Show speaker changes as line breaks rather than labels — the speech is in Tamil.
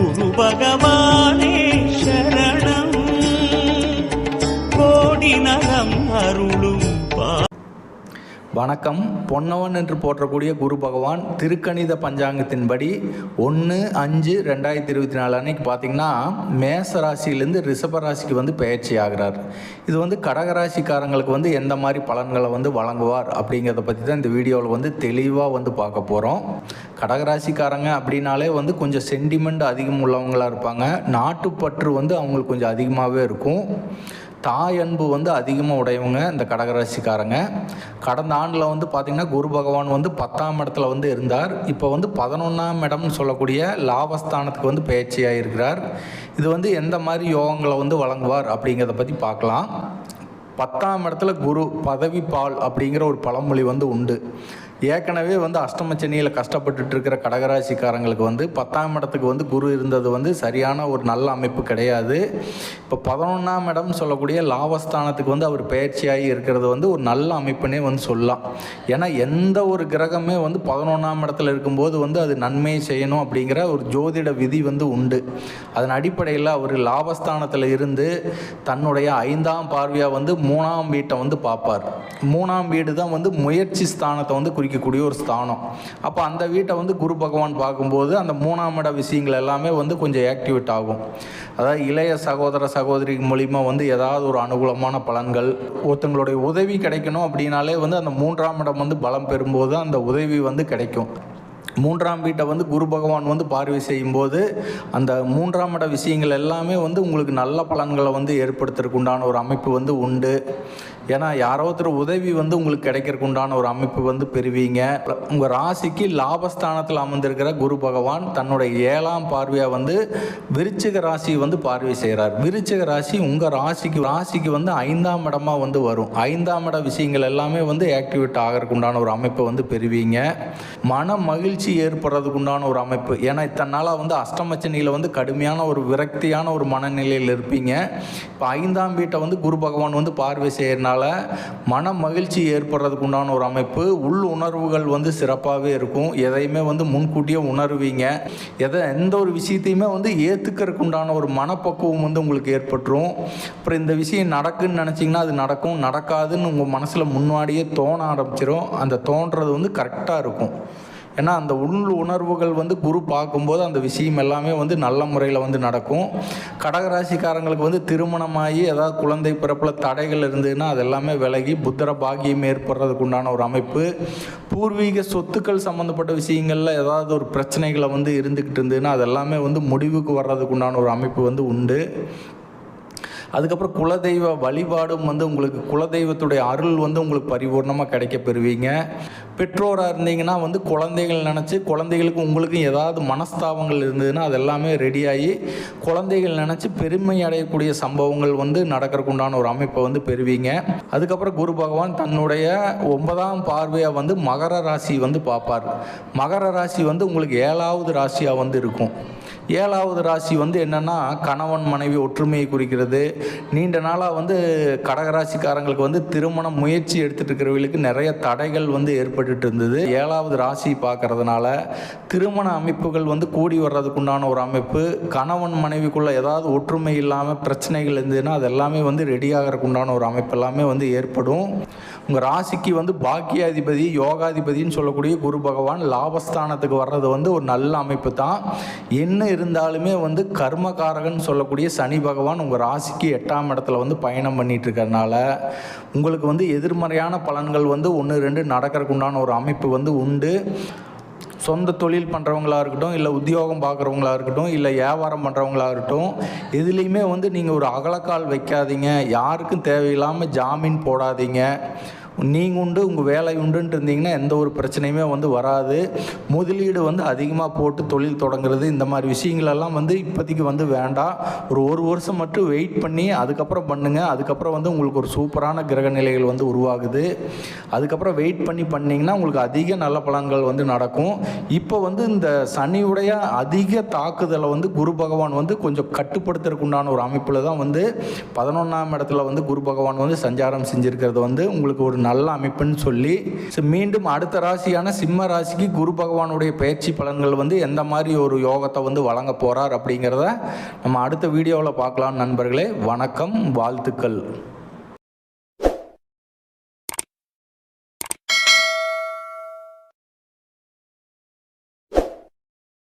குரு பகவானே
வணக்கம். பொன்னவன் என்று போற்றக்கூடிய குரு பகவான் திருக்கணித பஞ்சாங்கத்தின்படி ஒன்று அஞ்சு ரெண்டாயிரத்தி இருபத்தி நாலு அன்னைக்கு பார்த்தீங்கன்னா மேச ராசியிலேருந்து ரிஷப ராசிக்கு வந்து பயிற்சி ஆகிறார். இது வந்து கடகராசிக்காரங்களுக்கு வந்து எந்த மாதிரி பலன்களை வந்து வழங்குவார் அப்படிங்கிறத பற்றி தான் இந்த வீடியோவில் வந்து தெளிவாக வந்து பார்க்க போகிறோம் கடகராசிக்காரங்க அப்படின்னாலே வந்து கொஞ்சம் சென்டிமெண்ட் அதிகம் உள்ளவங்களாக இருப்பாங்க. நாட்டுப்பற்று வந்து அவங்களுக்கு கொஞ்சம் அதிகமாகவே இருக்கும். தாய் அன்பு வந்து அதிகமாக உடையவங்க இந்த கடகராசிக்காரங்க. கடந்த ஆண்டில் வந்து பார்த்திங்கன்னா குரு பகவான் வந்து பத்தாம் இடத்துல வந்து இருந்தார். இப்போ வந்து பதினொன்றாம் இடம்னு சொல்லக்கூடிய லாபஸ்தானத்துக்கு வந்து பயிற்சியாக இருக்கிறார். இது வந்து எந்த மாதிரி யோகங்களை வந்து வழங்குவார் அப்படிங்கிறத பற்றி பார்க்கலாம் பத்தாம் இடத்துல குரு பதவி பால் அப்படிங்கிற ஒரு பழமொழி வந்து உண்டு. ஏற்கனவே வந்து அஷ்டமச்சனியில் கஷ்டப்பட்டுட்டு இருக்கிற கடகராசிக்காரங்களுக்கு வந்து பத்தாம் இடத்துக்கு வந்து குரு இருந்தது வந்து சரியான ஒரு நல்ல அமைப்பு கிடையாது. இப்போ பதினொன்றாம் இடம் சொல்லக்கூடிய லாபஸ்தானத்துக்கு வந்து அவர் பயிற்சியாகி இருக்கிறது வந்து ஒரு நல்ல அமைப்புனே வந்து சொல்லலாம். ஏன்னா எந்த ஒரு கிரகமே வந்து பதினொன்றாம் இடத்துல இருக்கும்போது வந்து அது நன்மையை செய்யணும் அப்படிங்கிற ஒரு ஜோதிட விதி வந்து உண்டு. அதன் அடிப்படையில் அவர் லாபஸ்தானத்தில் இருந்து தன்னுடைய ஐந்தாம் பார்வையாக வந்து மூணாம் வீட்டை வந்து பார்ப்பார். மூணாம் வீடு தான் வந்து முயற்சி ஸ்தானத்தை வந்து குறிக்கக்கூடிய ஒரு ஸ்தானம். அப்போ அந்த வீட்டை வந்து குரு பகவான் பார்க்கும்போது அந்த மூணாம் இட விஷயங்கள் எல்லாமே வந்து கொஞ்சம் ஆக்டிவேட் ஆகும். அதாவது இளைய சகோதர சகோதரி மூலிமா வந்து ஏதாவது ஒரு அனுகூலமான பலன்கள் ஒருத்தங்களுடைய உதவி கிடைக்கணும் அப்படின்னாலே வந்து அந்த மூன்றாம் இடம் வந்து பலம் பெறும்போது அந்த உதவி வந்து கிடைக்கும். மூன்றாம் வீட்டை வந்து குரு பகவான் வந்து பார்வை செய்யும்போது அந்த மூன்றாம் இட விஷயங்கள் எல்லாமே வந்து உங்களுக்கு நல்ல பலன்களை வந்து ஏற்படுத்துறதுக்கு உண்டான ஒரு அமைப்பு வந்து உண்டு. ஏன்னா யாரோ ஒருத்தர் உதவி வந்து உங்களுக்கு கிடைக்கிறதுக்கு உண்டான ஒரு அமைப்பு வந்து பெறுவீங்க. உங்கள் ராசிக்கு லாபஸ்தானத்தில் அமர்ந்திருக்கிற குரு பகவான் தன்னுடைய ஏழாம் பார்வையாக வந்து விருச்சிக ராசி வந்து பார்வை செய்கிறார் விருச்சிக ராசி உங்கள் ராசிக்கு ராசிக்கு வந்து ஐந்தாம் இடமா வந்து வரும். ஐந்தாம் இட விஷயங்கள் எல்லாமே வந்து ஆக்டிவேட் ஆகிறதுக்கு உண்டான ஒரு அமைப்பை வந்து பெறுவீங்க. மன மகிழ்ச்சி ஏற்படுறதுக்கு உண்டான ஒரு அமைப்பு. ஏன்னா இத்தனை நாளாக வந்து அஷ்டமச்சனியில் வந்து கடுமையான ஒரு விரக்தியான ஒரு மனநிலையில் இருப்பீங்க. இப்போ ஐந்தாம் வீட்டை வந்து குரு பகவான் வந்து பார்வை செய்யறதுனால மன மகிழ்ச்சி ஏற்படுறதுக்கு உண்டான ஒரு அமைப்பு உள் உணர்வுகள் வந்து சிறப்பாகவே இருக்கும். எதையுமே வந்து முன்கூட்டியே உணர்வீங்க. எதை எந்த ஒரு விஷயத்தையுமே வந்து ஏற்றுக்கிறதுக்கு உண்டான ஒரு மனப்பக்குவம் வந்து உங்களுக்கு ஏற்பட்டுரும். அப்புறம் இந்த விஷயம் நடக்குன்னு நினச்சிங்கன்னா அது நடக்கும். நடக்காதுன்னு உங்கள் மனசில் முன்னாடியே தோண ஆரம்பிச்சிடும் அந்த தோன்றது வந்து கரெக்டாக இருக்கும். ஏன்னா அந்த உள் உணர்வுகள் வந்து குரு பார்க்கும்போது அந்த விஷயம் எல்லாமே வந்து நல்ல முறையில் வந்து நடக்கும். கடகராசிக்காரங்களுக்கு வந்து திருமணமாகி ஏதாவது குழந்தை பிறப்பில் தடைகள் இருந்ததுன்னா அது எல்லாமே விலகி புத்திர பாகியம் ஏற்படுறதுக்கு உண்டான ஒரு அமைப்பு. பூர்வீக சொத்துக்கள் சம்மந்தப்பட்ட விஷயங்களில் ஏதாவது ஒரு பிரச்சனைகளை வந்து இருந்துக்கிட்டு இருந்ததுன்னா அது எல்லாமே வந்து முடிவுக்கு வர்றதுக்கு உண்டான ஒரு அமைப்பு வந்து உண்டு. அதுக்கப்புறம் குலதெய்வ வழிபாடும் வந்து உங்களுக்கு குலதெய்வத்துடைய அருள் வந்து உங்களுக்கு பரிபூர்ணமாக கிடைக்க பெறுவீங்க. பெற்றோராக இருந்தீங்கன்னா வந்து குழந்தைகள் நினச்சி குழந்தைகளுக்கு உங்களுக்கும் ஏதாவது மனஸ்தாபங்கள் இருந்ததுன்னா அது எல்லாமே ரெடியாகி குழந்தைகள் நினச்சி பெருமை அடையக்கூடிய சம்பவங்கள் வந்து நடக்கிறக்குண்டான ஒரு அமைப்பை வந்து பெறுவீங்க. அதுக்கப்புறம் குரு பகவான் தன்னுடைய ஒன்பதாம் பார்வையாக வந்து மகர ராசி வந்து பார்ப்பார். மகர ராசி வந்து உங்களுக்கு ஏழாவது ராசியாக வந்து இருக்கும். ஏழாவது ராசி வந்து என்னென்னா கணவன் மனைவி ஒற்றுமையை குறிக்கிறது. நீண்ட நாளாக வந்து கடகராசிக்காரங்களுக்கு வந்து திருமண முயற்சி எடுத்துகிட்டு இருக்கிறவங்களுக்கு நிறைய தடைகள் வந்து ஏற்பட்டுட்டு இருந்தது. ஏழாவது ராசி பார்க்கறதுனால திருமண அமைப்புகள் வந்து கூடி வர்றதுக்குண்டான ஒரு அமைப்பு. கணவன் மனைவிக்குள்ள ஏதாவது ஒற்றுமை இல்லாமல் பிரச்சனைகள் இருந்ததுன்னா அது எல்லாமே வந்து ரெடி ஆகிறதுக்குண்டான ஒரு அமைப்பு எல்லாமே வந்து ஏற்படும். உங்கள் ராசிக்கு வந்து பாக்கியாதிபதி யோகாதிபதின்னு சொல்லக்கூடிய குரு பகவான் லாபஸ்தானத்துக்கு வர்றது வந்து ஒரு நல்ல அமைப்பு தான். என்ன இருந்தாலுமே வந்து கர்மகாரகன் சொல்லக்கூடிய சனி பகவான் உங்கள் ராசிக்கு எட்டாம் இடத்துல வந்து பயணம் பண்ணிட்டு இருக்கிறதுனால உங்களுக்கு வந்து எதிர்மறையான பலன்கள் வந்து ஒன்று ரெண்டு நடக்கிறதுக்கு உண்டான ஒரு அமைப்பு வந்து உண்டு. சொந்த தொழில் பண்ணுறவங்களா இருக்கட்டும் இல்லை உத்தியோகம் பார்க்குறவங்களா இருக்கட்டும் இல்லை வியாபாரம் பண்ணுறவங்களா இருக்கட்டும் எதுலேயுமே வந்து நீங்கள் ஒரு அகலக்கால் வைக்காதீங்க. யாருக்கும் தேவையில்லாமல் ஜாமீன் போடாதீங்க. நீங்கள் உண்டு உங்கள் வேலை உண்டுன்ட்டு இருந்தீங்கன்னா எந்த ஒரு பிரச்சனையுமே வந்து வராது. முதலீடு வந்து அதிகமாக போட்டு தொழில் தொடங்குறது இந்த மாதிரி விஷயங்களெல்லாம் வந்து இப்போதைக்கு வந்து வேண்டாம். ஒரு ஒரு வருஷம் மட்டும் வெயிட் பண்ணி அதுக்கப்புறம் பண்ணுங்கள் அதுக்கப்புறம் வந்து உங்களுக்கு ஒரு சூப்பரான கிரக நிலைகள் வந்து உருவாகுது. அதுக்கப்புறம் வெயிட் பண்ணி பண்ணிங்கன்னா உங்களுக்கு அதிக நல்ல பலன்கள் வந்து நடக்கும். இப்போ வந்து இந்த சனியுடைய அதிக தாக்குதலை வந்து குரு பகவான் வந்து கொஞ்சம் கட்டுப்படுத்துறதுக்கு உண்டான ஒரு அமைப்பில் தான் வந்து பதினொன்றாம் இடத்துல வந்து குரு பகவான் வந்து சஞ்சாரம் செஞ்சுருக்கிறது வந்து உங்களுக்கு ஒரு நல்ல அமைப்புன்னு சொல்லி ஸோ மீண்டும் அடுத்த ராசியான சிம்ம ராசிக்கு குரு பகவானுடைய பயிற்சி பலன்கள் வந்து எந்த மாதிரி ஒரு யோகத்தை வந்து வழங்க போகிறார் அப்படிங்கிறத நம்ம அடுத்த வீடியோவில் பார்க்கலாம் நண்பர்களே. வணக்கம் வாழ்த்துக்கள்.